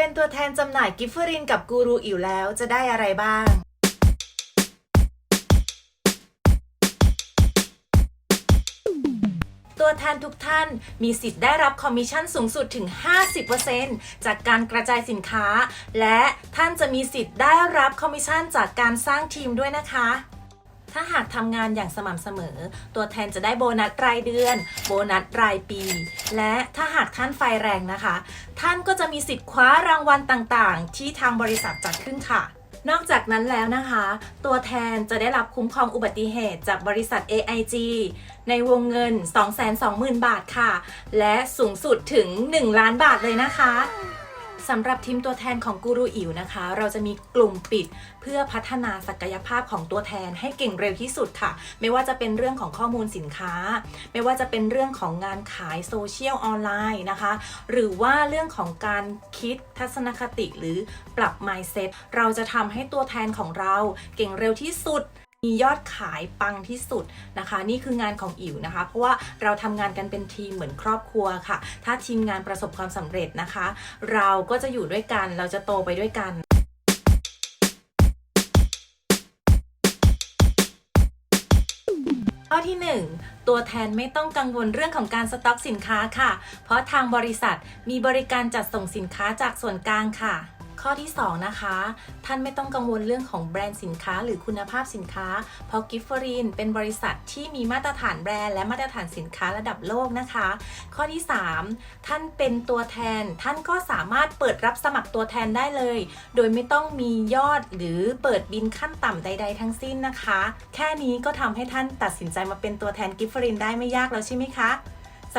เป็นตัวแทนจำหน่ายกิฟเฟอรินกับกูรูอิ๋วแล้วจะได้อะไรบ้างตัวแทนทุกท่านมีสิทธิ์ได้รับคอมมิชชั่นสูงสุดถึง 50%จากการกระจายสินค้า และท่านจะมีสิทธิ์ได้รับคอมมิชชั่นจากการสร้างทีมด้วยนะคะ ถ้าหากทำงานอย่างสม่ำเสมอ ตัวแทนจะได้โบนัสรายเดือน โบนัสรายปี และถ้าหากท่านไฟแรงนะคะ ท่านก็จะมีสิทธิ์คว้ารางวัลต่างๆ ที่ทางบริษัทจัดขึ้นค่ะนอกจากนั้นแล้วนะคะ ตัวแทนจะได้รับคุ้มครองอุบัติเหตุจากบริษัท AIG ในวงเงิน 220,000 บาทค่ะ และสูงสุดถึง 1 ล้านบาทเลยนะคะ สำหรับทีมตัวแทนของกูรูอิ๋วนะคะ เราจะมีกลุ่มปิดเพื่อพัฒนาศักยภาพของตัวแทนให้เก่งเร็วที่สุดค่ะ ไม่ว่าจะเป็นเรื่องของข้อมูลสินค้า ไม่ว่าจะเป็นเรื่องของงานขายโซเชียลออนไลน์นะคะ หรือว่าเรื่องของการคิดทัศนคติหรือปรับ mindset เราจะทำให้ตัวแทนของเราเก่งเร็วที่สุด มียอดขายปังที่สุดนะคะ นี่คืองานของอิ๋วนะคะ เพราะว่าเราทำงานกันเป็นทีมเหมือนครอบครัวค่ะ ถ้าทีมงานประสบความสำเร็จนะคะ เราก็จะอยู่ด้วยกันเราจะโตไปด้วยกันข้อที่ 1 ตัวแทนไม่ต้องกังวลเรื่องของการสต็อกสินค้าค่ะ เพราะทางบริษัทมีบริการจัดส่งสินค้าจากส่วนกลางค่ะ ข้อที่ 2 นะคะ ท่านไม่ต้องกังวลเรื่องของแบรนด์สินค้าหรือคุณภาพสินค้า เพราะกิฟฟรีนเป็นบริษัทที่มีมาตรฐานแบรนด์และมาตรฐานสินค้าระดับโลกนะคะ ข้อที่ 3 ท่านเป็นตัวแทน ท่านก็สามารถเปิดรับสมัครตัวแทนได้เลย โดยไม่ต้องมียอดหรือเปิดบินขั้นต่ำใด ๆ ทั้งสิ้นนะคะ แค่นี้ก็ทำให้ท่านตัดสินใจมาเป็นตัวแทนกิฟฟรินได้ไม่ยากแล้วใช่ไหมคะ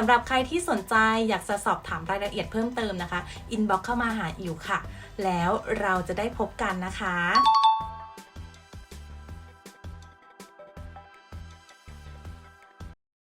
ำหรับใครที่สนใจอยากจะสอบถามรายละเอียดเพิ่มเติมนะคะ อินบ็อกเข้ามาหาอิวค่ะ แล้วเราจะได้พบกันนะคะ